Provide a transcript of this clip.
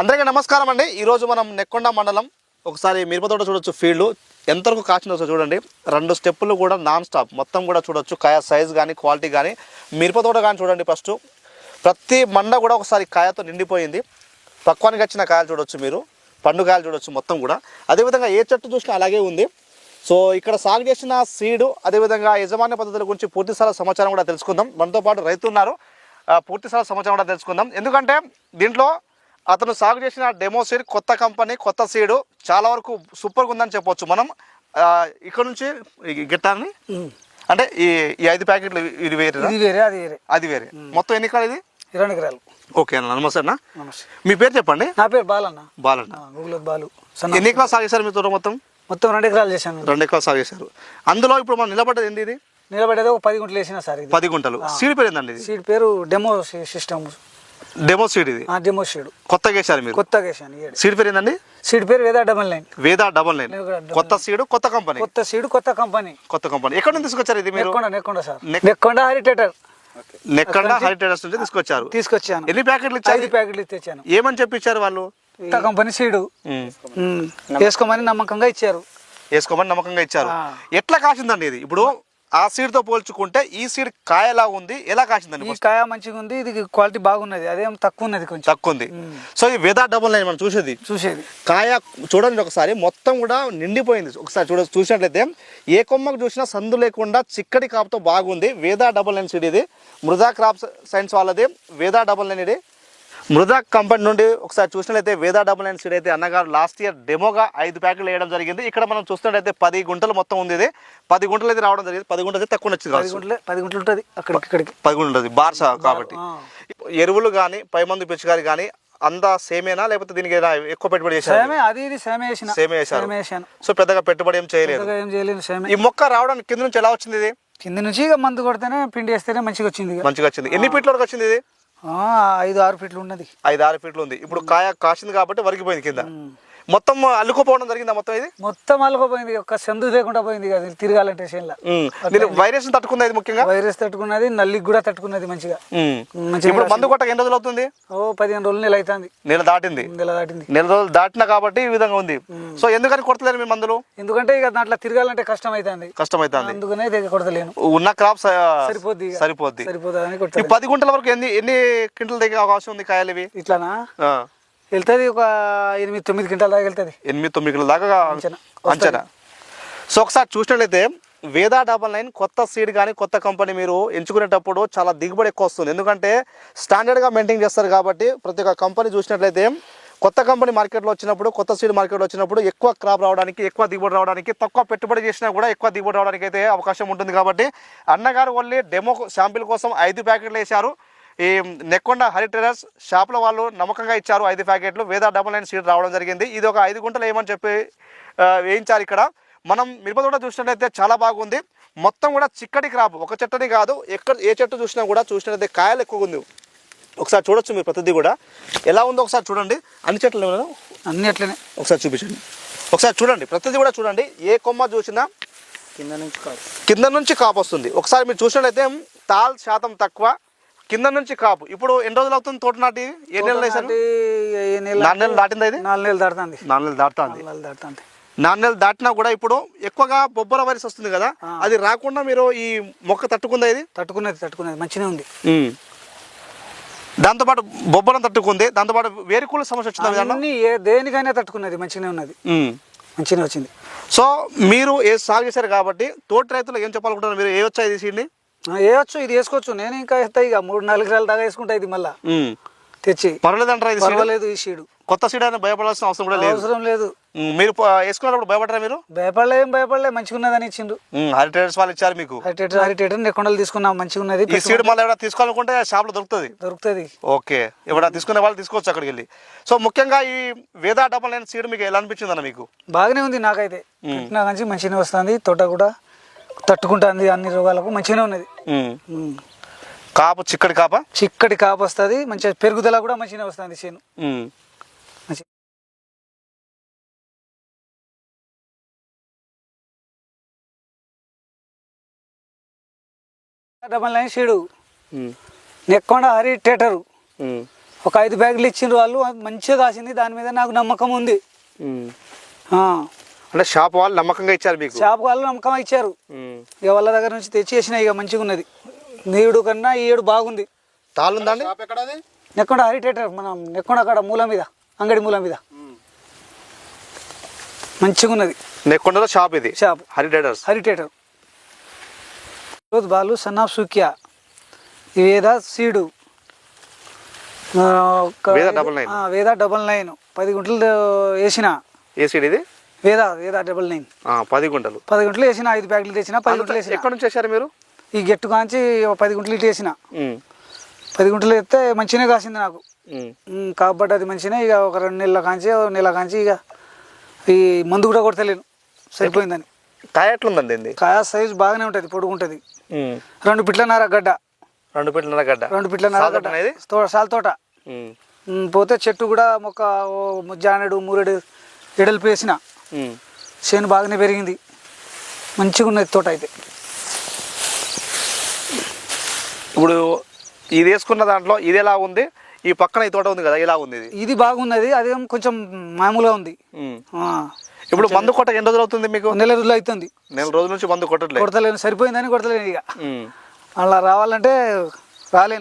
అందరికీ నమస్కారం అండి. ఈరోజు మనం నెక్కొండ మండలం ఒకసారి మిరప తోట చూడొచ్చు ఫీల్డ్. ఎంతవరకు కాచిందో చూడండి. రెండు స్టెప్పులు కూడా నాన్ స్టాప్ మొత్తం కూడా చూడొచ్చు. కాయ సైజ్ కానీ క్వాలిటీ కానీ మిరప తోట కానీ చూడండి ఫస్ట్ ప్రతి మండ కూడా ఒకసారి కాయతో నిండిపోయింది. పక్వానికి వచ్చిన కాయలు చూడొచ్చు మీరు. పండు కాయలు చూడొచ్చు మొత్తం కూడా. అదేవిధంగా ఏ చెట్టు చూసినా అలాగే ఉంది. సో ఇక్కడ సాగు చేసిన సీడు అదేవిధంగా యజమాన్య పద్ధతుల గురించి పూర్తి స్థాయి సమాచారం కూడా తెలుసుకుందాం. మనతో పాటు రైతు ఉన్నారు. పూర్తి స్థాయి సమాచారం కూడా తెలుసుకుందాం. ఎందుకంటే దీంట్లో అతను సాగు చేసిన డెమో సీడ్ కొత్త కంపెనీ కొత్త సీడు చాలా వరకు సూపర్గా ఉందని చెప్పొచ్చు. మనం ఇక్కడ నుంచి గిట్టాన్ని అంటే ఈ ఈ ఐదు ప్యాకెట్లు ఇది వేరే ఇది వేరే అది వేరే. అది వేరే. మొత్తం ఎన్ని కాదు ఇది? ఇరవై ఎకరాలు. ఓకే అన్న నమస్తే అన్న. నమస్తే. మీ పేరు చెప్పండి. నా పేరు బాలన్న. బాలన్న గూగుల్ బాలు. ఎన్ని ఎకరాలు సాగు చేశారు మీ తోట మొత్తం? మొత్తం రెండు ఎకరాలు చేశాను. రెండు ఎకరాలు సాగు చేశారు. అందులో ఇప్పుడు మనం నిలబడ్డది ఏంది ఇది? నిలబడేది ఒక పది గుంటలు వేసిన సార్ పది గుంటలు. సీడ్ పేరు ఏందండి ఇది? సీడ్ పేరు డెమో సిస్టమ్ డెమో సీడ్ ఇది? డెమో సీడ్ కొత్తగా వేశారు మీరు? కొత్తగా వేసాను ఈ ఏడు సీడ్ పేరు ఏందండి? సీడ్ పేరు Veda double nine. Veda double nine. కొత్త సీడ్ కొత్త కంపెనీ కొత్త సీడ్ కొత్త కంపెనీ కొత్త కంపెనీ ఎక్కడ నుంచి తీసుకొచ్చారు ఇది మీరు? నెక్కొండ నెక్కొండ సార్. నెక్- నెక్కొండ హరిటేటర్ నెక్కండ హెరిటేజ్ నుంచి తీసుకొచ్చారు. తీసుకొచ్చాను. ఎన్ని ప్యాకెట్లు ఐదు ఇచ్చారు ప్యాకెట్లు తెచ్చాను. ఏమని చెప్పి ఇచ్చారు వాళ్ళు? కొత్త కంపెనీ సీడు ఉమ్. ఉమ్. వేసుకోమని నమ్మకంగా ఇచ్చారు. వేసుకోమని నమ్మకంగా ఇచ్చారు. ఆ. ఎట్లా కాసిందండి ఇది? ఇప్పుడు ఆ సీడ్తో పోల్చుకుంటే ఈ సీడ్ కాయలా ఉంది. ఎలా కాసిందండి ఈ కాయ మంచిగా ఉంది ఇది క్వాలిటీ బాగున్నది అదేం తక్కువ ఉన్నది కొంచెం. తక్కువ ఉంది సో ఈ వేదా డబల్ నైన్ మనం చూసేది? చూసేది. కాయ చూడండి ఒకసారి మొత్తం కూడా నిండిపోయింది. ఒకసారి చూడ చూసినట్లయితే ఏ కొమ్మకు చూసినా సందు లేకుండా చిక్కటి కాపుతో బాగుంది. వేదా డబల్ నైన్ సీడ్ ఇది. మృదా క్రాప్ సైన్స్ వాళ్ళది. వేదా డబల్ నైన్ ఇది. మృదా కంపెనీ నుండి ఒకసారి చూసినట్లయితే వేదా డబల్ నైన్ సీడ్ అయితే అన్నగారు లాస్ట్ ఇయర్ డెమోగా ఐదు ప్యాకెట్లు వేయడం జరిగింది. ఇక్కడ మనం చూస్తున్నట్లయితే పది గుంటలు మొత్తం ఉంది ఇది. పది గుంటలు అయితే రావడం జరిగింది. పది గుంటలు అయితే తక్కువ నచ్చింది పది. గుంటలే పది గుంటలు ఉంటుంది అక్కడికి ఇక్కడికి. పది గుంటలు ఉంటుంది. బార్సా కాబట్టి. ఎరువులు కానీ పై మందు పిచ్చికారి కానీ అందా సేమేనా? లేకపోతే దీనికి ఎక్కువ పెట్టుబడి చేశారు? సేమే అది ఇది సేమే సేమే సో పెద్దగా పెట్టుబడి ఏం చేయలేదు. ఏం ఈ మొక్క రావడానికి కింద నుంచి ఎలా వచ్చింది ఇది? కింద నుంచి ఇక మందు కొడితేనే పిండి వేస్తేనే మంచిగా వచ్చింది. మంచిగా వచ్చింది. ఎన్ని ఫీట్ల వరకు వచ్చింది ఇది? ఐదు ఆరు ఫీట్లు ఉన్నది. ఐదు ఆరు ఫీట్లు ఉంది. ఇప్పుడు కాయ కాసింది కాబట్టి వరికిపోయింది కింద. మొత్తం అల్లుకుపోవడం జరిగిందా మొత్తం ఇది? మొత్తం అలకపోయింది ఒక్క సందు లేకుండా పోయింది కదా తిరగాలంటే చేనులో. మీరు వైరస్ తట్టుకుంది ఇది ముఖ్యంగా? వైరస్ తట్టుకున్నది నల్లికి కూడా తట్టుకున్నది మంచిగా. ఇప్పుడు మందు కొట్టక ఎన్ని రోజులు అవుతుంది? ఓ పదిహేను రోజులు నెల అవుతుంది. నెల దాటింది. నెల దాటింది. నెల రోజులు దాటినా కాబట్టి ఈ విధంగా ఉంది. సో ఎందుకని కొడతలేరు మీ మందులు? ఎందుకంటే ఇక దాంట్లో తిరగాలంటే కష్టం అవుతుంది కష్టమవుతుంది అందుకనే దగ్గర కొడతలేను. ఉన్న క్రాప్ సరిపోద్ది. సరిపోద్ది. కొడతలేను. పది గుంటల వరకు ఎన్ని ఎన్ని క్వింటల దగ్గర అవకాశం ఉంది కాయలు ఇవి? ఇట్లానా. వెళ్తుంది ఒక ఎనిమిది తొమ్మిది గంటల దాకా వెళ్తుంది. ఎనిమిది తొమ్మిది కిలోల దాకా అంచనా. సో ఒకసారి చూసినట్లయితే వేదా డబల్ నైన్ కొత్త సీడ్ కానీ కొత్త కంపెనీ మీరు ఎంచుకునేటప్పుడు చాలా దిగుబడి ఎక్కువ వస్తుంది. ఎందుకంటే స్టాండర్డ్గా మెయింటైన్ చేస్తారు కాబట్టి ప్రతి ఒక్క కంపెనీ చూసినట్లయితే కొత్త కంపెనీ మార్కెట్లో వచ్చినప్పుడు కొత్త సీడ్ మార్కెట్లో వచ్చినప్పుడు ఎక్కువ క్రాప్ రావడానికి ఎక్కువ దిగుబడి రావడానికి తక్కువ పెట్టుబడి చేసినా కూడా ఎక్కువ దిగుబడి రావడానికి అయితే అవకాశం ఉంటుంది కాబట్టి అన్నగారు ఓన్లీ డెమో శాంపిల్ కోసం ఐదు ప్యాకెట్లు వేశారు. ఈ నెక్కొండ హరిటరస్ షాప్లో వాళ్ళు నమ్మకంగా ఇచ్చారు ఐదు ప్యాకెట్లు. వేద డబల్ నైన్ సీడ్ రావడం జరిగింది. ఇది ఒక ఐదు గుంటలు వేయమని చెప్పి వేయించారు ఇక్కడ. మనం మిరప తోట చూసినట్లయితే చాలా బాగుంది. మొత్తం కూడా చిక్కటి క్రాప్ ఒక చెట్టుని కాదు ఎక్కడ ఏ చెట్టు చూసినా కూడా చూసినట్లయితే కాయలు ఎక్కువ ఉంది. ఒకసారి చూడొచ్చు మీరు ప్రతిదీ కూడా. ఎలా ఉందో ఒకసారి చూడండి. అన్ని చెట్లు అన్ని అట్లనే. ఒకసారి చూపించండి. ఒకసారి చూడండి. ప్రతిదీ కూడా చూడండి. ఏ కొమ్మ చూసినా కింద నుంచి కాదు కింద నుంచి కాపు వస్తుంది. ఒకసారి మీరు చూసినట్లయితే తాల్ శాతం తక్కువ. కింద నుంచి కాపు. ఇప్పుడు ఎన్ని రోజులు అవుతుంది తోట నాటి? ఏ నెలలు వేసారు నాలుగు నెలలు దాటిందా ఇది? నాలుగు నెలలు దాడుతుంది నాలుగు నెలలు దాటుతుంది. దాడుతుంది నాలుగు నెలలు దాటినా కూడా ఇప్పుడు ఎక్కువగా బొబ్బర వైరస్ వస్తుంది కదా అది రాకుండా మీరు ఈ మొక్క తట్టుకుందా ఇది? తట్టుకున్నది తట్టుకున్నది. మంచిగా ఉంది. దాంతోపాటు బొబ్బరం తట్టుకుంది. దాంతోపాటు వేరుకూల సమస్య వచ్చిందా? అన్ని ఏ దేనికైనా తట్టుకున్నది. మంచిగానే ఉన్నది. మంచిగానే వచ్చింది. సో మీరు ఏ సాగు చేశారు కాబట్టి తోటి రైతులు ఏం చెప్పాలనుకుంటున్నారు? మీరు ఏ వచ్చాయి ఆ, వేయొచ్చు ఇది వేసుకోవచ్చు. నేను ఇంకా వేస్తా ఇక మూడు నాలుగు నెలల దాకా వేసుకుంటా ఇది మళ్ళా. తెచ్చి. పర్వాలేదు అంటారా ఇది పర్వాలేదు ఈ షీడు కొత్త సీడ్ అని భయపడాల్సిన అవసరం కూడా లేదు. అవసరం లేదు. మీరు వేసుకున్నప్పుడు భయపడరా మీరు? భయపడలే ఏం భయపడలే మంచిగా ఉన్నదని ఇచ్చిండు హరిటేటర్స్ వాళ్ళు ఇచ్చారు మీకు. హరిటేటర్ హరిటేటర్ నెక్కొండలు తీసుకున్నాం మంచిగా ఉన్నది ఈ సీడ్ మళ్ళీ ఎవరైనా తీసుకోవాలనుకుంటే షాప్లో దొరుకుతుంది. దొరుకుతుంది. ఓకే. ఎవరైనా తీసుకునే వాళ్ళు తీసుకోవచ్చు అక్కడికి వెళ్ళి. సో ముఖ్యంగా ఈ వేదా డబల్ నైన్ సీడ్ మీకు ఎలా అనిపించింది అన్న మీకు? బాగానే ఉంది నాకైతే. కానీ మంచిగానే వస్తుంది తోట కూడా తట్టుకుంటుంది అన్ని రోగాలకు మంచిగానే ఉన్నది. కాపు చిక్కడి కాప? చిక్కటి కాపు వస్తుంది మంచిగా పెరుగుదల కూడా మంచిగానే వస్తుంది చేను. Double nine seed. Nekkonda Hari టేటరు ఒక ఐదు బ్యాగులు ఇచ్చిండ్రు వాళ్ళు మంచిగా కాసింది దాని మీద నాకు నమ్మకం ఉంది. ఆ, అంటే షాప్ వాళ్ళు నమ్మకంగా ఇచ్చారు మీకు? షాప్ వాళ్ళు నమ్మకం ఇచ్చారు. ఇక వాళ్ళ దగ్గర నుంచి తెచ్చేసిన ఇక మంచిగా ఉన్నది నీడు కన్నా ఈ ఏడు బాగుంది. తాళ్ళు ఉందండి నెక్కొండ హరిటేటర్ మనం నెక్కొండ అక్కడ మూల మీద అంగడి మూల మీద. మంచిగా ఉన్నది నెక్కొండలో షాప్ ఇది? షాప్. హరి ట్రేడర్స్ హరిటేటర్. రోజు బాలు son of Sukya Veda seed ఆ, ఒక- వేద డబల్ నైన్. ఆ, వేద డబల్ నైన్. పది గుంటలు వేసిన. ఏ సీడ్ ఇది? వేద వేద డబల్ నైన్ పది గుంటలు. పది గుంటలు వేసిన ఐదు ప్యాకెట్లు తెచ్చిన పది గుంటలు వేసిన. ఎక్కడి నుంచి వచ్చారు మీరు? ఈ గెట్టు కాంచి పది గుంటలు ఇటు వేసిన. పది గుంటలు ఎత్తే మంచిగానే కాసింది నాకు. కాబట్టి అది మంచిగానే ఇక ఒక రెండు నెలల కాంచి నెల కాంచి ఇక ఈ మందు కూడా కొడతలేను. సరిపోయిందని. కాయ ఎట్లుందండి కాయ సైజు బాగానే ఉంటుంది పొడుగుంటుంది. రెండు పిట్లన్నర గడ్డ. రెండు పెట్టిన గడ్డ. రెండు పిట్లన్నర గడ్డ. సాల్ తోట. పోతే చెట్టు కూడా ఒక జానెడు మూరెడు ఎడల్పు వేసిన. ఉమ్. చేను బాగానే పెరిగింది. మంచిగా ఉన్నది తోట అయితే. ఇప్పుడు ఇది వేసుకున్న దాంట్లో ఇది ఎలా ఉంది? ఈ పక్కన ఈ తోట ఉంది కదా ఇలా ఉంది ఇది. ఇది బాగున్నది అదేం కొంచెం మామూలుగా ఉంది. ఆ, ఇప్పుడు మందు కొట్ట ఎన్ని రోజులు అవుతుంది మీకు? నెల రోజులు అవుతుంది. నెల రోజుల నుంచి మందు కొట్టట్లేదు. కొడతలేను సరిపోయిందని కొడతలేను ఇక. ఉమ్. అలా రావాలంటే రాలేను.